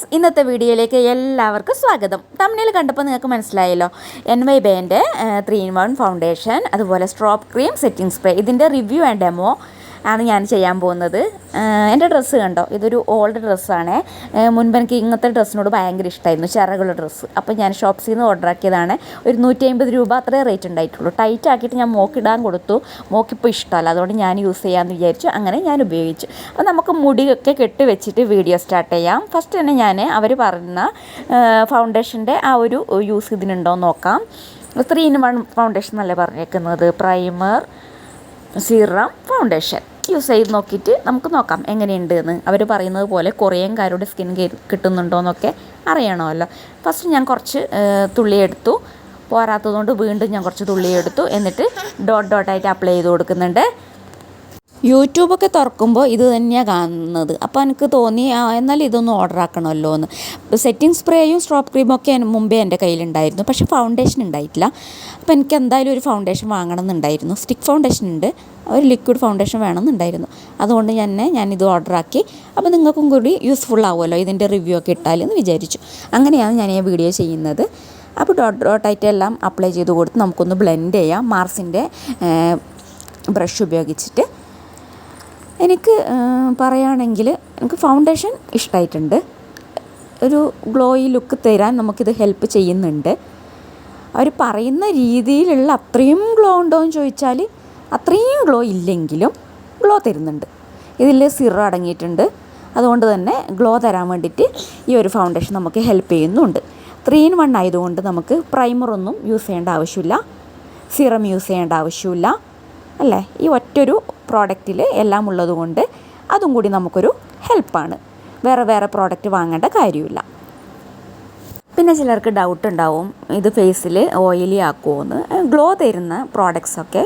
Friends ഇന്നത്തെ വീഡിയോയിലേക്ക് എല്ലാവർക്കും സ്വാഗതം. തമിഴിൽ കണ്ടപ്പോൾ നിങ്ങൾക്ക് മനസ്സിലായല്ലോ. എൻ വൈ ബേന്റെ ത്രീ ഇൻ വൺ ഫൗണ്ടേഷൻ അതുപോലെ സ്ട്രോപ്പ് ക്രീം സെറ്റിംഗ് സ്പ്രേ ഇതിന്റെ റിവ്യൂ ആൻഡ് ഡെമോ ആണ് ഞാൻ ചെയ്യാൻ പോകുന്നത്. എന്റെ ഡ്രസ്സ് കണ്ടോ? ഇതൊരു ഓൾഡ് ഡ്രസ്സാണ് മുൻപ് എനിക്ക് ഇങ്ങനത്തെ ഡ്രസ്സിനോട് ഭയങ്കര ഇഷ്ടമായിരുന്നു ചിറകുള്ള ഡ്രസ്സ് അപ്പോൾ ഞാൻ ഷോപ്സിൽ നിന്ന് ഓർഡർ ആക്കിയതാണ്. ഒരു നൂറ്റി അമ്പത് രൂപ അത്രേ റേറ്റ് ഉണ്ടായിട്ടുള്ളൂ. ടൈറ്റ് ആക്കിയിട്ട് ഞാൻ മോക്കിടാൻ കൊടുത്തു. മോക്കിപ്പോൾ ഇഷ്ടമല്ല. അതുകൊണ്ട് ഞാൻ യൂസ് ചെയ്യാമെന്ന് വിചാരിച്ചു. അങ്ങനെ ഞാൻ ഉപയോഗിച്ചു. അപ്പോൾ നമുക്ക് മുടിയൊക്കെ കെട്ടി വെച്ചിട്ട് വീഡിയോ സ്റ്റാർട്ട് ചെയ്യാം. ഫസ്റ്റ് തന്നെ ഞാൻ അവർ പറഞ്ഞ ഫൗണ്ടേഷന്റെ ആ ഒരു യൂസ് ഇതിനുണ്ടോ നോക്കാം. ത്രീ ഇൻ വൺ ഫൗണ്ടേഷൻ എന്നല്ലേ പറഞ്ഞേക്കുന്നത്? പ്രൈമർ സീറം ഫൗണ്ടേഷൻ യൂസ് ചെയ്ത് നോക്കിയിട്ട് നമുക്ക് നോക്കാം എങ്ങനെയുണ്ട് എന്ന് അവർ പറയുന്നത് പോലെ കൊറിയൻകാരുടെ സ്കിൻ കിട്ടുന്നുണ്ടോ എന്നൊക്കെ അറിയണമല്ലോ. ഫസ്റ്റ് ഞാൻ കുറച്ച് തുള്ളി എടുത്തു. പോരാത്തതുകൊണ്ട് വീണ്ടും ഞാൻ കുറച്ച് തുള്ളി എടുത്തു. എന്നിട്ട് ഡോട്ട് ഡോട്ടായിട്ട് അപ്ലൈ ചെയ്ത് കൊടുക്കുന്നുണ്ട്. യൂട്യൂബൊക്കെ തുറക്കുമ്പോൾ ഇത് തന്നെയാണ് കാണുന്നത്. അപ്പോൾ എനിക്ക് തോന്നി എന്നാൽ ഇതൊന്ന് ഓർഡർ ആക്കണമല്ലോ എന്ന് സെറ്റിംഗ് സ്പ്രേയും സ്ട്രോപ്പ് ക്രീമും ഒക്കെ മുമ്പേ എന്റെ കയ്യിലുണ്ടായിരുന്നു. പക്ഷേ ഫൗണ്ടേഷൻ ഉണ്ടായിട്ടില്ല. അപ്പോൾ എനിക്ക് എന്തായാലും ഒരു ഫൗണ്ടേഷൻ വാങ്ങണം എന്നുണ്ടായിരുന്നു സ്റ്റിക്ക് ഫൗണ്ടേഷൻ ഉണ്ട്. ഒരു ലിക്വിഡ് ഫൗണ്ടേഷൻ വേണമെന്നുണ്ടായിരുന്നു അതുകൊണ്ട് ഞാൻ ഞാനിത് ഓർഡർ ആക്കി. അപ്പോൾ നിങ്ങൾക്കും കൂടി യൂസ്ഫുൾ ആവുമല്ലോ ഇതിന്റെ റിവ്യൂ ഒക്കെ ഇട്ടാലെന്ന് വിചാരിച്ചു. അങ്ങനെയാണ് ഞാൻ ഈ വീഡിയോ ചെയ്യുന്നത്. അപ്പോൾ ഡോട്ട് ഡോട്ടായിട്ട് എല്ലാം അപ്ലൈ ചെയ്ത് കൊടുത്ത് നമുക്കൊന്ന് ബ്ലെൻഡ് ചെയ്യാം. മാർസിന്റെ ബ്രഷ് ഉപയോഗിച്ചിട്ട്. എനിക്ക് പറയുകയാണെങ്കിൽ എനിക്ക് ഫൗണ്ടേഷൻ ഇഷ്ടമായിട്ടുണ്ട് ഒരു ഗ്ലോയി ലുക്ക് തരാൻ നമുക്കിത് ഹെൽപ്പ് ചെയ്യുന്നുണ്ട്. അവർ പറയുന്ന രീതിയിലുള്ള അത്രയും ഗ്ലോ ഉണ്ടോ എന്ന് ചോദിച്ചാൽ അത്രയും ഗ്ലോ ഇല്ലെങ്കിലും ഗ്ലോ തരുന്നുണ്ട്. ഇതിൽ സിറ അടങ്ങിയിട്ടുണ്ട്. അതുകൊണ്ട് തന്നെ ഗ്ലോ തരാൻ വേണ്ടിയിട്ട് ഈ ഒരു ഫൗണ്ടേഷൻ നമുക്ക് ഹെൽപ്പ് ചെയ്യുന്നുണ്ട്. ത്രീ ഇൻ വൺ ആയതുകൊണ്ട് നമുക്ക് പ്രൈമറൊന്നും യൂസ് ചെയ്യേണ്ട ആവശ്യമില്ല. സിറം യൂസ് ചെയ്യേണ്ട ആവശ്യമില്ല. അല്ലേ? ഈ ഒറ്റൊരു പ്രോഡക്റ്റിൽ എല്ലാം ഉള്ളതുകൊണ്ട് അതും കൂടി നമുക്കൊരു ഹെൽപ്പാണ് വേറെ വേറെ പ്രോഡക്റ്റ് വാങ്ങേണ്ട കാര്യമില്ല. പിന്നെ ചിലർക്ക് ഡൗട്ട് ഉണ്ടാവും ഇത് ഫേസിൽ ഓയിലി ആക്കുമോയെന്ന് ഗ്ലോ തരുന്ന പ്രോഡക്ട്സൊക്കെ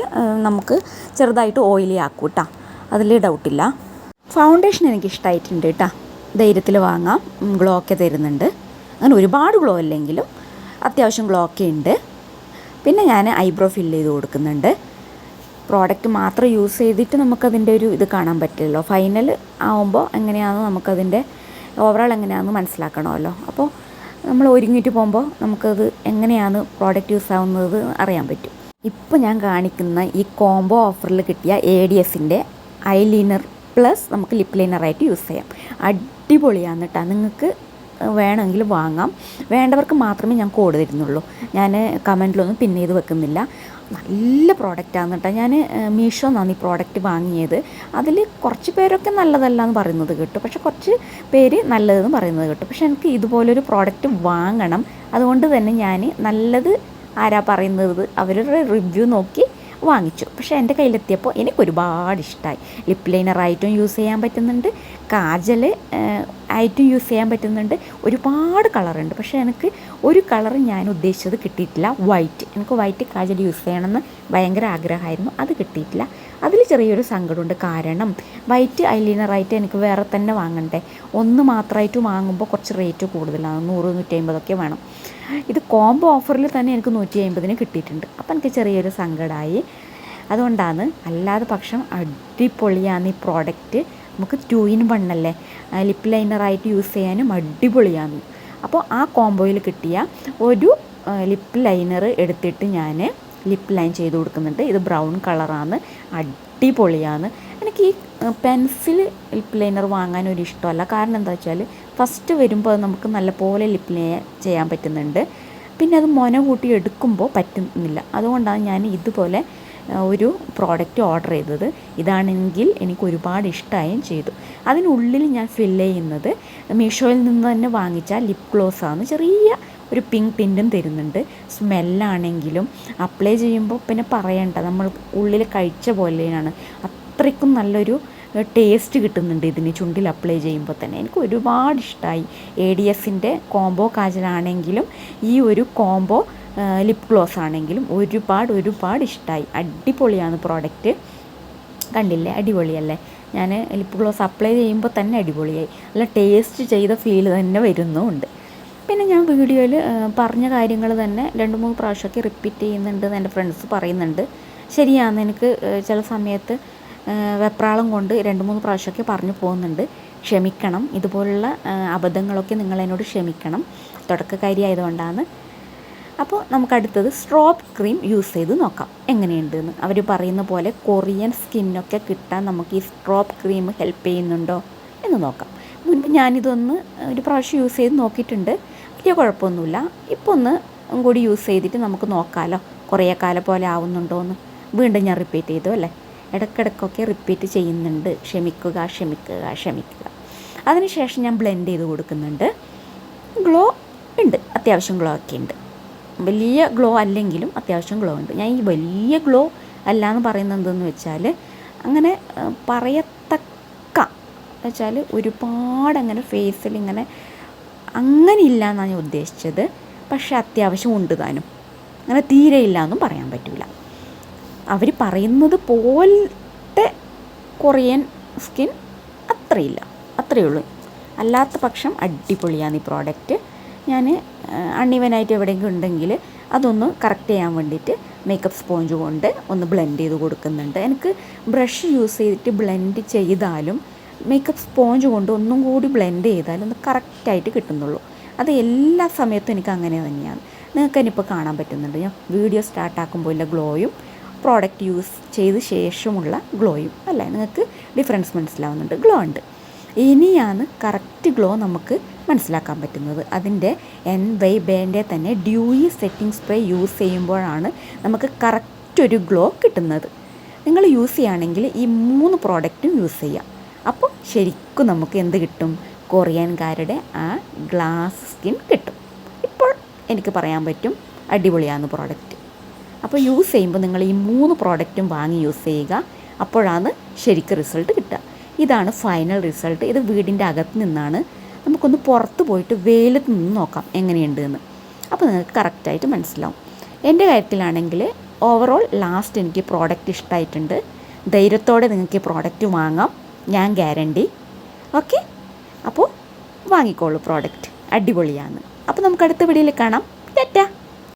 നമുക്ക് ചെറുതായിട്ട് ഓയിലി ആക്കും കേട്ടോ അതിൽ ഡൗട്ടില്ല ഫൗണ്ടേഷൻ എനിക്ക് ഇഷ്ടമായിട്ടുണ്ട് കേട്ടോ ധൈര്യത്തിൽ വാങ്ങാം. ഗ്ലോ ഒക്കെ തരുന്നുണ്ട്. അങ്ങനെ ഒരുപാട് ഗ്ലോ അല്ലെങ്കിലും അത്യാവശ്യം ഗ്ലോ ഒക്കെ ഉണ്ട്. പിന്നെ ഞാൻ ഐബ്രോ ഫില്ല് ചെയ്ത് കൊടുക്കുന്നുണ്ട്. പ്രോഡക്റ്റ് മാത്രം യൂസ് ചെയ്തിട്ട് നമുക്കതിന്റെ ഒരു ഇത് കാണാൻ പറ്റില്ലല്ലോ. ഫൈനൽ ആവുമ്പോൾ എങ്ങനെയാണെന്ന് നമുക്കതിന്റെ ഓവറോൾ എങ്ങനെയാണെന്ന് മനസ്സിലാക്കണമല്ലോ. അപ്പോൾ നമ്മൾ ഒരുങ്ങിയിട്ട് പോകുമ്പോൾ നമുക്കത് എങ്ങനെയാണ് പ്രോഡക്റ്റ് യൂസ് ആവുന്നത് അറിയാൻ പറ്റും. ഇപ്പോൾ ഞാൻ കാണിക്കുന്ന ഈ കോംബോ ഓഫറിൽ കിട്ടിയ എ ഡി എസിന്റെ ഐ ലീനർ പ്ലസ് നമുക്ക് ലിപ് ലൈനറായിട്ട് യൂസ് ചെയ്യാം. അടിപൊളിയാണ് കേട്ടോ നിങ്ങൾക്ക് വേണമെങ്കിൽ വാങ്ങാം. വേണ്ടവർക്ക് മാത്രമേ ഞാൻ കോഡ് തരുന്നുള്ളൂ. ഞാൻ കമന്റിലൊന്നും പിൻ ചെയ്ത് വെക്കുന്നില്ല. നല്ല പ്രോഡക്റ്റാണ് കേട്ടോ. ഞാൻ മീഷോ എന്നാണ് ഈ പ്രോഡക്റ്റ് വാങ്ങിയത്. അതിൽ കുറച്ച് പേരൊക്കെ നല്ലതല്ല എന്ന് പറയുന്നത് കേട്ടു. പക്ഷെ കുറച്ച് പേര് നല്ലതെന്ന് പറയുന്നത് കേട്ടു. പക്ഷെ എനിക്ക് ഇതുപോലൊരു പ്രോഡക്റ്റ് വാങ്ങണം. അതുകൊണ്ട് തന്നെ ഞാൻ നല്ലത് ആരാ പറയുന്നത്? അവരുടെ റിവ്യൂ നോക്കി വാങ്ങിച്ചു. പക്ഷേ എന്റെ കയ്യിലെത്തിയപ്പോൾ എനിക്ക് ഒരുപാട് ഇഷ്ടമായി ലിപ്പ് ലൈനറായിട്ടും യൂസ് ചെയ്യാൻ പറ്റുന്നുണ്ട്. കാജൽ ആയിട്ടും യൂസ് ചെയ്യാൻ പറ്റുന്നുണ്ട്. ഒരുപാട് കളറുണ്ട്. പക്ഷേ എനിക്ക് ഒരു കളർ ഞാൻ ഉദ്ദേശിച്ചത് കിട്ടിയിട്ടില്ല. വൈറ്റ്. എനിക്ക് വൈറ്റ് കാജൽ യൂസ് ചെയ്യണമെന്ന് ഭയങ്കര ആഗ്രഹമായിരുന്നു. അത് കിട്ടിയിട്ടില്ല. അതിൽ ചെറിയൊരു സങ്കടമുണ്ട്. കാരണം വൈറ്റ് ഐലൈനറായിട്ട് എനിക്ക് വേറെ തന്നെ വാങ്ങണ്ടേ? ഒന്ന് മാത്രമായിട്ട് വാങ്ങുമ്പോൾ കുറച്ച് റേറ്റ് കൂടുതലാണ്. നൂറ് നൂറ്റി അമ്പതൊക്കെ വേണം. ഇത് കോംബോ ഓഫറിൽ തന്നെ എനിക്ക് നൂറ്റി അമ്പതിന് കിട്ടിയിട്ടുണ്ട്. അപ്പം എനിക്ക് ചെറിയൊരു സങ്കടമായി അതുകൊണ്ടാണ് അല്ലാതെ പക്ഷം അടിപൊളിയാണ് ഈ പ്രോഡക്റ്റ് നമുക്ക് ടു ഇൻ വൺ അല്ലേ? ലിപ്പ് ലൈനറായിട്ട് യൂസ് ചെയ്യാനും അടിപൊളിയാണ്. അപ്പോൾ ആ കോംബോയിൽ കിട്ടിയ ഒരു ലിപ് ലൈനർ എടുത്തിട്ട് ഞാൻ ലിപ്പ് ലൈൻ ചെയ്ത് കൊടുക്കുന്നുണ്ട്. ഇത് ബ്രൗൺ കളറാണ് അടിപൊളിയാണ്. എനിക്ക് ഈ പെൻസിൽ ലിപ്പ് ലൈനർ വാങ്ങാൻ ഒരു ഇഷ്ടമല്ല. കാരണം എന്താ വെച്ചാൽ ഫസ്റ്റ് വരുമ്പോൾ അത് നമുക്ക് നല്ലപോലെ ലിപ്പ് ലൈൻ ചെയ്യാൻ പറ്റുന്നുണ്ട്. പിന്നെ അത് മൊന കൂട്ടി എടുക്കുമ്പോൾ പറ്റുന്നില്ല. അതുകൊണ്ടാണ് ഞാൻ ഇതുപോലെ ഒരു പ്രോഡക്റ്റ് ഓർഡർ ചെയ്തത്. ഇതാണെങ്കിൽ എനിക്ക് ഒരുപാട് ഇഷ്ടമായും ചെയ്തു. അതിനുള്ളിൽ ഞാൻ ഫില്ല് ചെയ്യുന്നത് മീഷോയിൽ നിന്ന് തന്നെ വാങ്ങിച്ച ലിപ് ഗ്ലോസ്സാണ് ചെറിയ ഒരു പിങ്ക് ടിന്റും തരുന്നുണ്ട്. സ്മെല്ലാണെങ്കിലും അപ്ലൈ ചെയ്യുമ്പോൾ പിന്നെ പറയണ്ട. നമ്മൾ ഉള്ളിൽ കഴിച്ച പോലെയാണ്. അത്രയ്ക്കും നല്ലൊരു ടേസ്റ്റ് കിട്ടുന്നുണ്ട് ഇതിന് ചുണ്ടിൽ അപ്ലൈ ചെയ്യുമ്പോൾ തന്നെ. എനിക്ക് ഒരുപാട് ഇഷ്ടമായി എ ഡി എസിന്റെ കോംബോ കാജലാണെങ്കിലും ഈ ഒരു കോംബോ ലിപ് ഗ്ലോസ് ആണെങ്കിലും ഒരുപാട് ഒരുപാട് ഇഷ്ടമായി അടിപൊളിയാണ് പ്രോഡക്റ്റ് കണ്ടില്ലേ? അടിപൊളിയല്ലേ? ഞാൻ ലിപ് ഗ്ലോസ് അപ്ലൈ ചെയ്യുമ്പോൾ തന്നെ അടിപൊളിയായി. നല്ല ടേസ്റ്റ് ചെയ്ത ഫീൽ തന്നെ വരുന്നുമുണ്ട്. പിന്നെ ഞാൻ വീഡിയോയിൽ പറഞ്ഞ കാര്യങ്ങൾ തന്നെ രണ്ട് മൂന്ന് പ്രാവശ്യമൊക്കെ റിപ്പീറ്റ് ചെയ്യുന്നുണ്ട് എന്റെ ഫ്രണ്ട്സ് പറയുന്നുണ്ട്. ശരിയാണ് എനിക്ക് ചില സമയത്ത് വെപ്രാളം കൊണ്ട് രണ്ട് മൂന്ന് പ്രാവശ്യമൊക്കെ പറഞ്ഞു പോകുന്നുണ്ട്. ക്ഷമിക്കണം. ഇതുപോലുള്ള അബദ്ധങ്ങളൊക്കെ നിങ്ങൾ എന്നോട് ക്ഷമിക്കണം. തുടക്കക്കാരി ആയതുകൊണ്ടാണ് അപ്പോൾ നമുക്ക് അടുത്തത് സ്ട്രോപ്പ് ക്രീം യൂസ് ചെയ്ത് നോക്കാം. എങ്ങനെയുണ്ടെന്ന്? അവർ പറയുന്ന പോലെ കൊറിയൻ സ്കിന്നൊക്കെ കിട്ടാൻ നമുക്ക് ഈ സ്ട്രോപ്പ് ക്രീം ഹെൽപ്പ് ചെയ്യുന്നുണ്ടോ എന്ന് നോക്കാം. മുൻപ് ഞാനിതൊന്ന് ഒരു പ്രാവശ്യം യൂസ് ചെയ്ത് നോക്കിയിട്ടുണ്ട്. വലിയ കുഴപ്പമൊന്നുമില്ല. ഇപ്പോൾ ഒന്ന് കൂടി യൂസ് ചെയ്തിട്ട് നമുക്ക് നോക്കാമല്ലോ കുറേ കാലം പോലെ ആവുന്നുണ്ടോ എന്ന് വീണ്ടും ഞാൻ റിപ്പീറ്റ് ചെയ്തു അല്ലേ? ഇടയ്ക്കിടയ്ക്കൊക്കെ റിപ്പീറ്റ് ചെയ്യുന്നുണ്ട്. ക്ഷമിക്കുക ക്ഷമിക്കുക ക്ഷമിക്കുക. അതിനുശേഷം ഞാൻ ബ്ലെൻഡ് ചെയ്ത് കൊടുക്കുന്നുണ്ട്. ഗ്ലോ ഉണ്ട്. അത്യാവശ്യം ഗ്ലോ ഒക്കെ ഉണ്ട്. വലിയ ഗ്ലോ അല്ലെങ്കിലും അത്യാവശ്യം ഗ്ലോ ഉണ്ട്. ഞാൻ ഈ വലിയ ഗ്ലോ അല്ല എന്ന് പറയുന്നത് എന്തെന്ന് വെച്ചാൽ അങ്ങനെ പറയത്തക്ക വെച്ചാൽ ഒരുപാട് അങ്ങനെ ഫേസിൽ ഇങ്ങനെ അങ്ങനെ ഇല്ല എന്നാണ് ഞാൻ ഉദ്ദേശിച്ചത്. പക്ഷേ അത്യാവശ്യം ഉണ്ട് താനും. അങ്ങനെ തീരെ ഇല്ല എന്നും പറയാൻ പറ്റില്ല അവർ പറയുന്നത് പോലത്തെ കൊറിയൻ സ്കിൻ അത്രയില്ല. അത്രയേ ഉള്ളൂ. അല്ലാത്ത പക്ഷം അടിപൊളിയാണ് ഈ പ്രോഡക്റ്റ് ഞാൻ അണ്ണീവനായിട്ട് എവിടെയെങ്കിലും ഉണ്ടെങ്കിൽ അതൊന്ന് കറക്റ്റ് ചെയ്യാൻ വേണ്ടിയിട്ട് മേക്കപ്പ് സ്പോഞ്ച് കൊണ്ട് ഒന്ന് ബ്ലെൻഡ് ചെയ്ത് കൊടുക്കുന്നുണ്ട്. എനിക്ക് ബ്രഷ് യൂസ് ചെയ്തിട്ട് ബ്ലെൻഡ് ചെയ്താലും മേക്കപ്പ് സ്പോഞ്ച് കൊണ്ട് ഒന്നും കൂടി ബ്ലെൻഡ് ചെയ്താലും ഒന്ന് കറക്റ്റായിട്ട് കിട്ടുന്നുള്ളൂ. അത് എല്ലാ സമയത്തും എനിക്ക് അങ്ങനെ തന്നെയാണ്. നിങ്ങൾക്ക് എനിപ്പോൾ കാണാൻ പറ്റുന്നുണ്ട്. ഞാൻ വീഡിയോ സ്റ്റാർട്ടാക്കുമ്പോൾ ഉള്ള ഗ്ലോയും പ്രോഡക്റ്റ് യൂസ് ചെയ്ത ശേഷമുള്ള ഗ്ലോയും അല്ലേ? നിങ്ങൾക്ക് ഡിഫറൻസ് മനസ്സിലാവുന്നുണ്ട്. ഗ്ലോ ഉണ്ട്. ഇനിയാണ് കറക്റ്റ് ഗ്ലോ നമുക്ക് മനസ്സിലാക്കാൻ പറ്റുന്നത്. അതിന്റെ എൻ വൈ ബേന്റെ തന്നെ ഡ്യൂയി സെറ്റിംഗ് സ്പ്രേ യൂസ് ചെയ്യുമ്പോഴാണ് നമുക്ക് കറക്റ്റ് ഒരു ഗ്ലോ കിട്ടുന്നത്. നിങ്ങൾ യൂസ് ചെയ്യുകയാണെങ്കിൽ ഈ മൂന്ന് പ്രോഡക്റ്റും യൂസ് ചെയ്യാം അപ്പോൾ ശരിക്കും നമുക്ക് എന്ത് കിട്ടും? കൊറിയൻകാരുടെ ആ ഗ്ലാസ് സ്കിൻ കിട്ടും. ഇപ്പോൾ എനിക്ക് പറയാൻ പറ്റും അടിപൊളിയാണ് പ്രോഡക്റ്റ്. അപ്പോൾ യൂസ് ചെയ്യുമ്പോൾ നിങ്ങൾ ഈ മൂന്ന് പ്രോഡക്റ്റും വാങ്ങി യൂസ് ചെയ്യുക. അപ്പോഴാണ് ശരിക്കും റിസൾട്ട് കിട്ടുക. ഇതാണ് ഫൈനൽ റിസൾട്ട്. ഇത് വീടിന്റെ അകത്ത് നിന്നാണ് നമുക്കൊന്ന് പുറത്ത് പോയിട്ട് വെയിലത്ത് നിന്ന് നോക്കാം എങ്ങനെയുണ്ട് എന്ന് അപ്പോൾ നിങ്ങൾക്ക് കറക്റ്റായിട്ട് മനസ്സിലാവും. എന്റെ കാര്യത്തിലാണെങ്കിൽ ഓവറോൾ ലാസ്റ്റ് എനിക്ക് പ്രോഡക്റ്റ് ഇഷ്ടമായിട്ടുണ്ട് ധൈര്യത്തോടെ നിങ്ങൾക്ക് ഈ പ്രോഡക്റ്റ് വാങ്ങാം. ഞാൻ ഗ്യാരണ്ടി ഓക്കെ അപ്പോൾ വാങ്ങിക്കോളൂ പ്രോഡക്റ്റ് അടിപൊളിയാണ്. അപ്പോൾ നമുക്ക് അടുത്ത വീഡിയോയിൽ കാണാം.